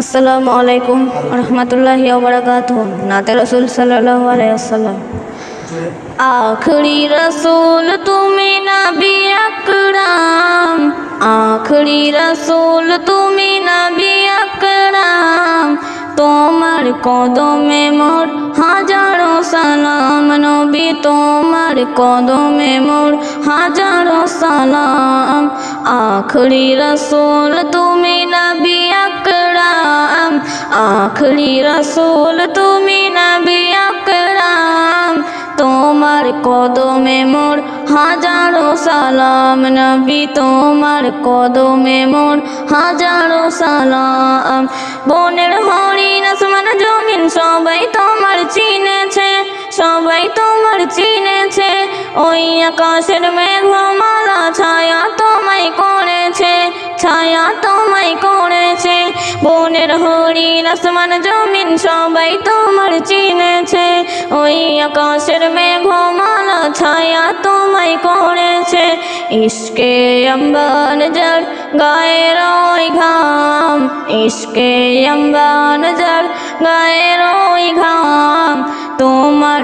আসসালামু আলাইকুম রহমতুল্লাহ ওবরাকাত নাতে রসুল সাল্লাহ আলাইসাল্লাম আখরি রসুল তুমি নবী আকরাম। আখরি রসুল তুমি নবী আকরাম। তোমার কদমে মোর হাজারো সালাম নবী তোমার কদমে মোর হাজারো সালাম। আখরি রসুল তুমি নবী আকরাম। আখরি রসুল তুমি নবী আকরাম। তোমার কদমে মোর হাজারো সালাম। নবী তোমার কদমে মোর হাজারো সালাম। বনের হরিণ, আসমান, জমিন সবাই সবাই তোমার চিনেছে, ওই আকাশের মেঘমালা ছায়া তোমায় করেছে, ছায়া তোমায় করেছে। বনের হরিণ, আসমান, জমিন, সবাই তোমার চিনেছে, ওই আকাশের মেঘমালা ছায়া তোমায় করেছে। ইসকে অম্বান জর গায়ের ওই ঘাম ইসকে অম্বান জর গায়ের ওই ঘাম।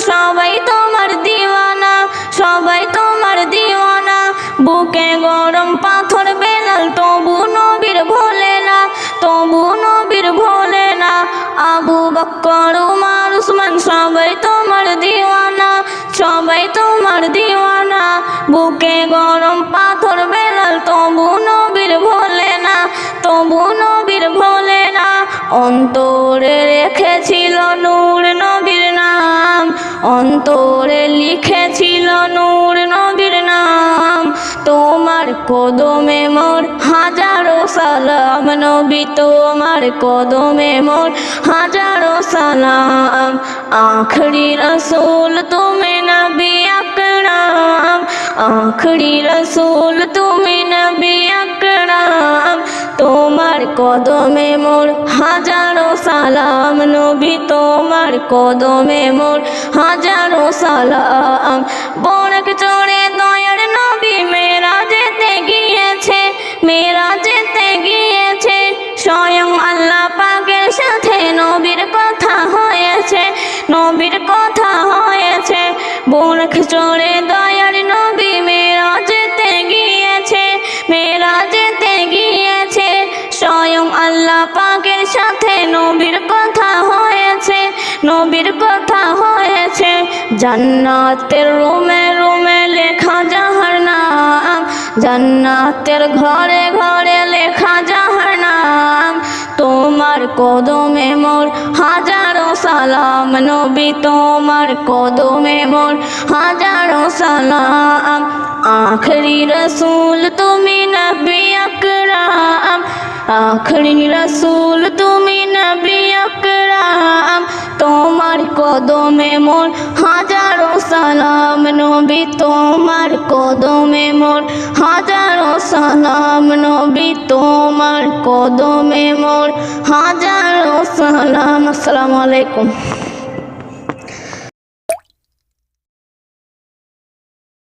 সবাই তোমার দিওয়ানা, সবাই তোমার দিওয়ানা। বুকে গরম পাথর বেলাল, তবু নবীর ভোলে না, তবু নবীর ভোলে না। আবু বকর উমর, উসমান, সবাই তোমার দিওয়ানা, সবাই তোমার দিওয়ানা। বুকে গরম পাথর বেলাল, তবু নবীর ভোলে না, তবু নবীর ভোলে না। অন্তরে রেখেছিল নূর নবীর নাম। অন্তরে লিখেছিল নূর নবীর নাম। তোমার কদমে মোর হাজারো সালাম, নবী তোমার কদমে মোর হাজারো সালাম। আখরি রসুল তুমি নবী আকরাম, আখরি রসুল তুমি নবী আকরাম। কদমে মোর হাজারো সালাম, নবী তোমার কদমে মোর হাজারো সালাম। বরক চড়ে দয়ার নবী মেরা যেতে গিয়েছে মেরা যেতে গিয়েছে। স্বয়ং আল্লাহ পাকের সাথে নবীর কথা হয়েছে, নবীর কথা হয়েছে। বরক চড়ে দয়ার পাকের সাথে নবীর কথা হয়েছে, নবীর কথা হয়েছে। জান্নাতের রুমে রুমে লেখা যাহার নাম, জান্নাতের ঘরে ঘরে লেখা যাহার নাম। তোমার কদমে মোর হাজারো সালাম, নবী তোমার কদমে মোর হাজারো সালাম। আখরি রসুল তুমি নবী আখরি রসুল, তুমি নবী আকরাম। তোমার কদমে মোর হাজারো সালাম, নবী তোমার কদমে মোর হাজারো সালাম, নবী তোমার কদমে মোর হাজারো সালাম। আসসালামু আলাইকুম।